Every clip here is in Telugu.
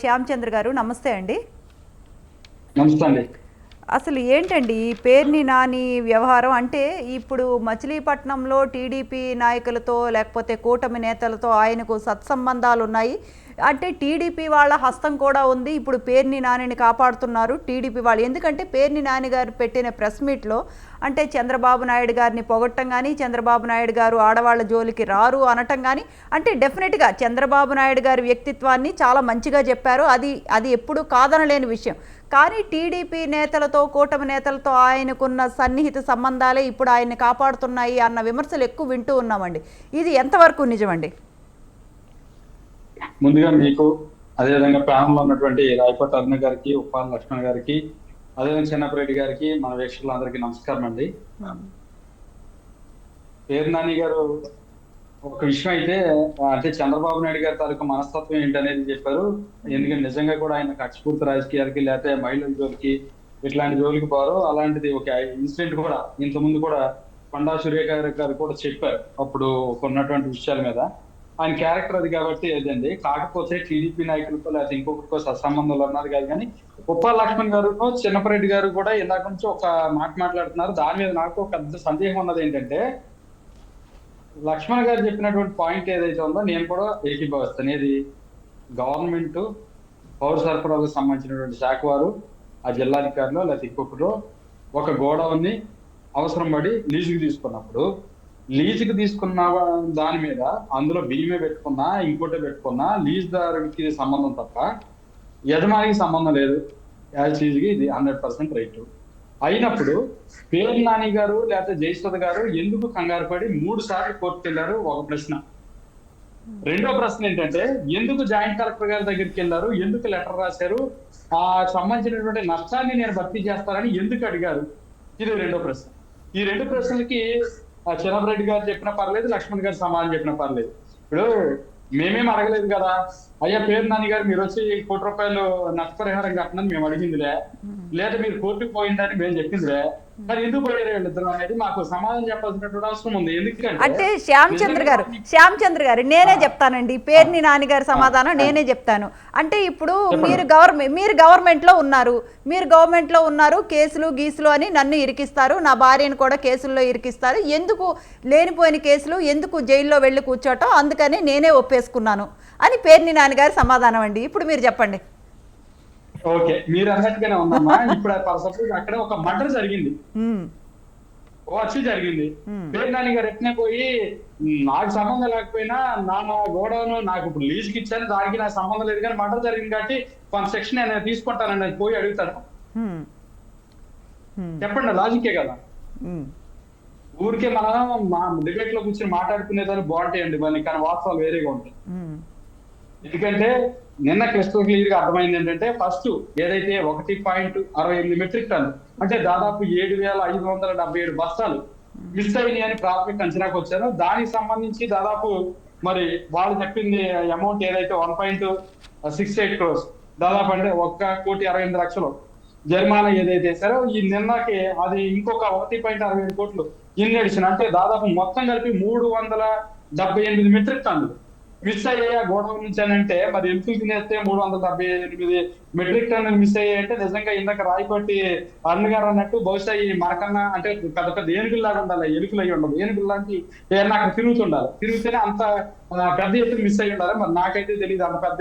శ్యామ్ చంద్ర గారు నమస్తే అండి. నమస్తే అండి. అసలు ఏంటండి ఈ పేర్ని నాని వ్యవహారం? అంటే ఇప్పుడు మచిలీపట్నంలో టీడీపీ నాయకులతో లేకపోతే కూటమి నేతలతో ఆయనకు సత్సంబంధాలు ఉన్నాయి అంటే టీడీపీ వాళ్ళ హస్తం కూడా ఉంది. ఇప్పుడు పేర్ని నానిని కాపాడుతున్నారు టీడీపీ వాళ్ళు. ఎందుకంటే పేర్ని నాని గారు పెట్టిన ప్రెస్ మీట్లో అంటే చంద్రబాబు నాయుడు గారిని పొగట్టం కానీ చంద్రబాబు నాయుడు గారు ఆడవాళ్ళ జోలికి రారు అనటం కానీ అంటే డెఫినెట్గా చంద్రబాబు నాయుడు గారి వ్యక్తిత్వాన్ని చాలా మంచిగా చెప్పారు. అది అది ఎప్పుడూ కాదనలేని విషయం. కానీ టీడీపీ నేతలతో కూటమి నేతలతో ఆయనకున్న సన్నిహిత సంబంధాలే ఇప్పుడు ఆయన్ని కాపాడుతున్నాయి అన్న విమర్శలు ఎక్కువ వింటూ ఉన్నామండి. ఇది ఎంతవరకు నిజమండి? ముందుగా మీకు అదేవిధంగా ప్యానల్లో ఉన్నటువంటి రాయపట్ అరుణ గారికి ఉప్పాల లక్ష్మణ్ గారికి అదేవిధంగా చిన్నపరెడ్డి గారికి మన వీక్షకులందరికీ నమస్కారం అండి. పేరు నాని గారు ఒక విషయం అయితే అంటే చంద్రబాబు నాయుడు గారి తాలూకు మనస్తత్వం ఏంటనేది చెప్పారు. ఎందుకంటే నిజంగా కూడా ఆయన కక్షపూర్తి రాజకీయాలకి లేకపోతే మహిళల జోలికి ఇట్లాంటి జోలికి పోరు. అలాంటిది ఒక ఇన్సిడెంట్ కూడా ఇంత ముందు కూడా కొండా సూర్య గారి గారు కూడా చెప్పారు. అప్పుడు ఉన్నటువంటి విషయాల మీద. ఆయన క్యారెక్టర్ అది కాబట్టి ఏదండి కాకపోతే టీడీపీ నాయకులతో లేకపోతే ఇంకొకరితో సత్సంబంధాలు అన్నారు కాదు కానీ ఉప్పా లక్ష్మణ్ గారు చిన్నపరెడ్డి గారు కూడా ఇందాక నుంచి ఒక మాట మాట్లాడుతున్నారు. దాని మీద నాకు ఒక పెద్ద సందేహం ఉన్నది ఏంటంటే లక్ష్మణ్ గారు చెప్పినటువంటి పాయింట్ ఏదైతే ఉందో నేను కూడా ఏకీభవిస్తాను. ఏది? గవర్నమెంట్ పౌర సరఫరాలకు సంబంధించినటువంటి శాఖ వారు ఆ జిల్లాధికారులు లేకపోతే ఇంకొకరు ఒక గోడౌన్ని అవసరం పడి లీజుకి తీసుకున్నప్పుడు లీజుకి తీసుకున్న దాని మీద అందులో బియ్యమే పెట్టుకున్నా ఇంకోటే పెట్టుకున్నా లీజ్ దారుడికి సంబంధం తప్ప యజమానికి సంబంధం లేదు. యాజ్ లీజ్కి ఇది హండ్రెడ్ పర్సెంట్ రైట్ అయినప్పుడు పేరు నాని గారు లేకపోతే జయసుధ గారు ఎందుకు కంగారు పడి మూడు సార్లు కోర్టుకు వెళ్ళారు? ఒక ప్రశ్న. రెండో ప్రశ్న ఏంటంటే ఎందుకు జాయింట్ కలెక్టర్ గారి దగ్గరికి వెళ్ళారు? ఎందుకు లెటర్ రాశారు? ఆ సంబంధించినటువంటి నష్టాన్ని నేను భర్తీ చేస్తానని ఎందుకు అడిగారు? ఇది రెండో ప్రశ్న. ఈ రెండు ప్రశ్నలకి ఆ రెడ్డి గారు చెప్పినా పర్లేదు లక్ష్మణ్ గారు సమాధానం చెప్పినా పర్లేదు. ఇప్పుడు మేమేం అడగలేదు కదా? అయ్యా పేరు నాని గారు మీరు వచ్చి కోటి రూపాయలు నష్టపరిహారం కట్టనని మేము అడిగిందిలే. లేదా మీరు కోర్టుకు పోయిందని మేము చెప్పిందిలే. మరి ఎందుకు పోయారు వీళ్ళిద్దరు అనేది మాకు సమాధానం చెప్పాల్సినటువంటి అవసరం ఉంది. అంటే ఎందుకంటే శ్యామ్ చంద్ర గారు శ్యామ్ చంద్ర గారు నేనే చెప్తానండి. పేర్ని నాన్నగారి సమాధానం నేనే చెప్తాను. అంటే ఇప్పుడు మీరు గవర్నమెంట్ మీరు గవర్నమెంట్లో ఉన్నారు. మీరు గవర్నమెంట్లో ఉన్నారు కేసులు గీసులు అని నన్ను ఇరికిస్తారు. నా భార్యను కూడా కేసుల్లో ఇరికిస్తారు. ఎందుకు లేనిపోయిన కేసులు ఎందుకు జైల్లో వెళ్ళి కూర్చోటం? అందుకని నేనే ఒప్పేసుకున్నాను అని పేర్ని నాన్నగారి సమాధానం అండి. ఇప్పుడు మీరు చెప్పండి. ఓకే మీరు అన్నట్టుగానే ఉందమ్మా ఇప్పుడు అక్కడ ఒక మర్డర్ జరిగింది. వచ్చి జరిగింది. పేరు నాని గారు ఎట్నే పోయి "ఉమ్, నాకు సంబంధం లేకపోయినా నా గోడౌన్ నాకు ఇప్పుడు లీజుకి ఇచ్చాను దానికి నాకు సంబంధం లేదు కానీ మర్డర్ జరిగింది కాబట్టి కొంత సెక్షన్ నేను తీసుకుంటానని పోయి ఉమ్, చెప్పండి లాజికే కదా. ఊరికే మనం మా డిబేట్లో కూర్చొని మాట్లాడుకునేదాన్ని బాగుంటాయండి మరి కానీ వాస్తవాలు వేరేగా ఉంటాయి. ఎందుకంటే నిన్న క్రిస్టల్ క్లియర్గా అర్థమైంది ఏంటంటే ఫస్ట్ ఏదైతే ఒకటి పాయింట్ అరవై ఎనిమిది మెట్రిక్ టన్ అంటే దాదాపు ఏడు వేల ఐదు వందల డెబ్బై ఏడు బస్తాలు మిస్ అయినాయి అని ప్రాథమిక అంచనాకు వచ్చారు. దానికి సంబంధించి దాదాపు మరి వాళ్ళు చెప్పింది అమౌంట్ ఏదైతే one point six eight crores దాదాపు అంటే ఒక్క కోటి అరవై ఎనిమిది లక్షలు జరిమానా ఏదైతే వేసారో ఈ నిన్నకి అది ఇంకొక ఒకటి పాయింట్ అరవై ఏడు కోట్లు ఇన్ అడిషన్ అంటే దాదాపు మొత్తం కలిపి మూడు వందల డెబ్బై ఎనిమిది మెట్రిక్ టన్నులు. మిస్ అయ్యే గోడౌన్ నుంచి అని అంటే మరి ఎంపీలు తినేస్తే మూడు వందల డెబ్బై ఎనిమిది మెట్రిక్ టన్నులు మిస్ అయ్యాయి అంటే నిజంగా ఇందాక రాయిపట్టి అరుణ్ గారు అన్నట్టు బహుశా ఈ మరకన్నా అంటే పెద్ద పెద్ద ఏనుగులు లాగా ఉండాలి ఎలుకలు అయ్యి ఉండదు ఏనుగులు లాంటి ఏమన్నా అక్కడ తిరుగుతుండాలి. తిరిగితేనే అంత పెద్ద ఎత్తులు మిస్ అయ్యి ఉండాలి? మరి నాకైతే తెలియదు అంత పెద్ద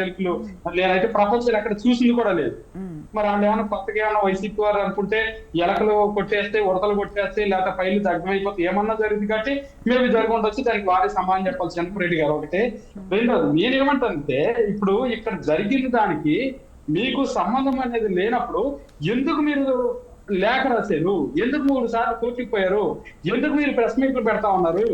మరి నేనైతే ప్రపంచంలో ఎక్కడ చూసింది కూడా లేదు. మరి వాళ్ళు ఏమైనా కొత్తగా ఏమైనా వైసీపీ వారు అనుకుంటే ఎలకలు కొట్టేస్తే ఉడతలు కొట్టేస్తే లేకపోతే పైలు దగ్గమైపోతే ఏమన్నా జరిగింది కాబట్టి మేము జరుగుండొచ్చు దానికి వారే సమాధానం చెప్పాలి. చంద్రరెడ్డి గారు ఒకటి. రెండోది నేనేమంటానంటే ఇప్పుడు ఇక్కడ జరిగిన దానికి మీకు సంబంధం అనేది లేనప్పుడు ఎందుకు మీరు లేఖ రాశారు. ఎందుకు మూడు సార్లు కోర్టుకు పోయారు? ఎందుకు మీరు ప్రెస్ మీట్లు పెడతా ఉన్నారు?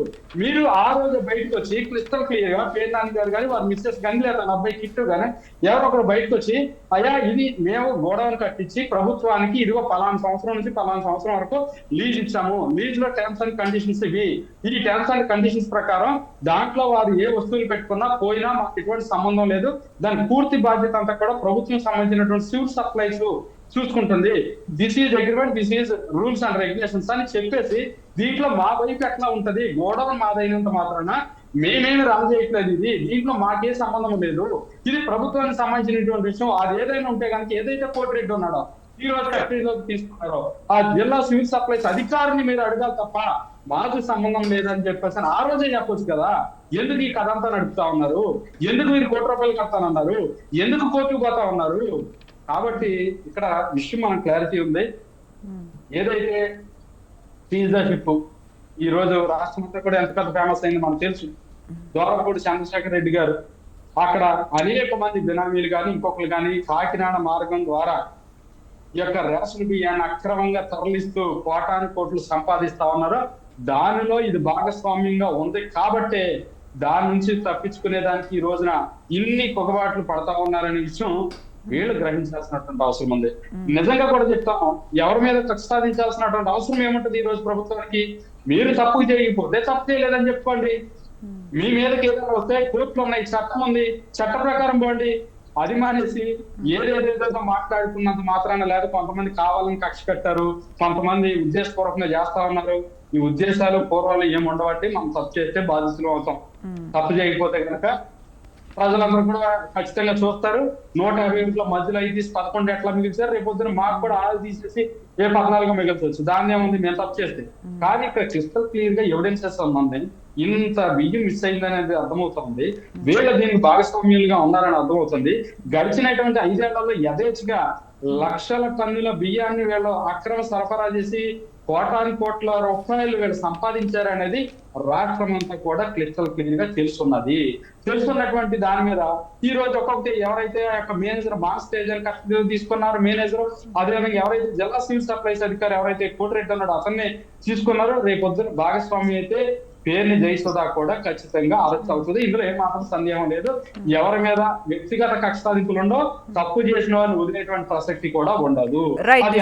మీరు ఆ రోజు బయటకు వచ్చి క్రిస్టల్ క్లియర్గా పేర్నాని గారు కానీ వారి మిస్సెస్ కానీ లేదా అబ్బాయి కిట్టు కానీ ఎవరో ఒకరు బయటకు వచ్చి అయ్యా ఇది మేము గోడౌన్ కట్టించి ప్రభుత్వానికి ఇదిగో పలానా సంవత్సరం నుంచి పలానా సంవత్సరం వరకు లీజ్ ఇచ్చాము. లీజ్లో టర్మ్స్ అండ్ కండిషన్స్ ఇవి. ఈ టర్మ్స్ అండ్ కండిషన్స్ ప్రకారం దాంట్లో వారు ఏ వస్తువులు పెట్టుకున్నా పోయినా మాకు ఎటువంటి సంబంధం లేదు. దాని పూర్తి బాధ్యత అంతా కూడా ప్రభుత్వం సంబంధించినటువంటి సివిల్ సప్లైస్ చూసుకుంటుంది. This is agreement this is rules and regulations అని చెప్పేసి దీంట్లో మా వైపు ఎట్లా ఉంటది? గోడౌన్ మాదైనంత మాత్రాన మేమేమి రన్ చేయట్లేదు ఇది. దీంట్లో మాకే సంబంధం లేదు. ఇది ప్రభుత్వానికి సంబంధించినటువంటి విషయం. అది ఏదైనా ఉంటే కనుక ఏదైతే కోటిరెడ్డి ఉన్నాడో ఈ రోజు కస్టడీలోకి తీసుకున్నారో ఆ జిల్లా సివిల్ సప్లైస్ అధికారిని మీరు అడగాలి తప్ప మాకు సంబంధం లేదని చెప్పేసి ఆ రోజే చెప్పొచ్చు కదా. ఎందుకు ఈ కథ అంతా నడుపుతా ఉన్నారు? ఎందుకు మీరు కోటి రూపాయలు కడతానన్నారు? ఎందుకు కోర్టుకు పోతా ఉన్నారు? కాబట్టి ఇక్కడ విషయం మనం క్లారిటీ ఉంది. ఏదైతే సీజర్షిప్ ఈ రోజు రాష్ట్రం అంతా కూడా ఎంత పెద్ద ఫేమస్ అయింది మనకు తెలుసు. దోరపూడి చంద్రశేఖర్ రెడ్డి గారు అక్కడ అనేక మంది బినామీలు కానీ ఇంకొకరు కానీ కాకినాడ మార్గం ద్వారా ఈ యొక్క రేషన్ బియ్యాన్ని అక్రమంగా తరలిస్తూ కోటాను కోట్లు సంపాదిస్తా ఉన్నారు. దానిలో ఇది భాగస్వామ్యంగా ఉంది. కాబట్టే దాని నుంచి తప్పించుకునే దానికి ఈ రోజున ఇన్ని కొగబాట్లు పడతా ఉన్నారనే విషయం వీళ్ళు గ్రహించాల్సినటువంటి అవసరం ఉంది. నిజంగా కూడా చెప్తాము ఎవరి మీద కక్ష సాధించాల్సినటువంటి అవసరం ఏముంటది ఈ రోజు ప్రభుత్వానికి? మీరు తప్పు చేయకపోతే తప్పు చేయలేదని చెప్పుకోండి మీ మీదకి ఏదైనా వస్తే కోర్టులు ఉన్నాయి చట్టం ఉంది చట్ట ప్రకారం పోండి. అది మానేసి ఏదేదేదో మాట్లాడుతున్నంత మాత్రాన లేదా కొంతమంది కావాలని కక్ష కట్టారు కొంతమంది ఉద్దేశపూర్వకంగా చేస్తా ఉన్నారు. ఈ ఉద్దేశాలు పూర్వాలు ఏమి ఉండబట్టి మనం తప్పు చేస్తే బాధితులు అవుతాం. తప్పు చేయకపోతే కనుక ప్రజలందరూ కూడా ఖచ్చితంగా చూస్తారు. నూట యాభై ఇంట్లో మధ్యలో ఐదు తీసి పదకొండు ఎట్లా మిగిల్చారు రేపు పొద్దున మాకు కూడా ఆరు తీసేసి ఏ పద్నాలుగు మిగల్చవచ్చు దాన్ని ఏముంది మేము తప్పు చేస్తే. కానీ ఇక్కడ క్రిస్టల్ క్లియర్గా ఎవిడెన్సెస్ ఉంది ఇంత బియ్యం మిస్ అయిందనేది అర్థమవుతుంది. వీళ్ళ దీనికి భాగస్వామ్యులుగా ఉన్నారని అర్థమవుతుంది. గడిచినటువంటి ఐదేళ్ళలో యథేచ్ఛగా లక్షల టన్నుల బియ్యాన్ని వీళ్ళు అక్రమ సరఫరా చేసి కోటాను కోట్ల రూపాయలు వీళ్ళు సంపాదించారు అనేది రాష్ట్రం అంతా కూడా క్లిస్టల్ క్లియర్గా తెలుసున్నది తెలుసున్నటువంటి దాని మీద ఈ రోజు ఒక్కొక్కటి ఎవరైతే ఆ యొక్క మేనేజర్ మాస్ స్టేజర్ కస్టడీలో తీసుకున్నారు మేనేజర్ అదేవిధంగా ఎవరైతే జిల్లా సివిల్ సప్లైస్ అధికారి ఎవరైతే కోటిరెడ్డి ఉన్నాడో అతన్ని తీసుకున్నారో రేపు పొద్దున భాగస్వామి అయితే పేరుని జయసుధా కూడా ఖచ్చితంగా అరెస్ట్ అవుతుంది. ఇందులో ఏమాత్రం సందేహం లేదు. ఎవరి మీద వ్యక్తిగత కక్ష సాధింపులు తప్పు చేసిన వారిని వదిలేటువంటి ప్రసక్తి కూడా ఉండదు. అది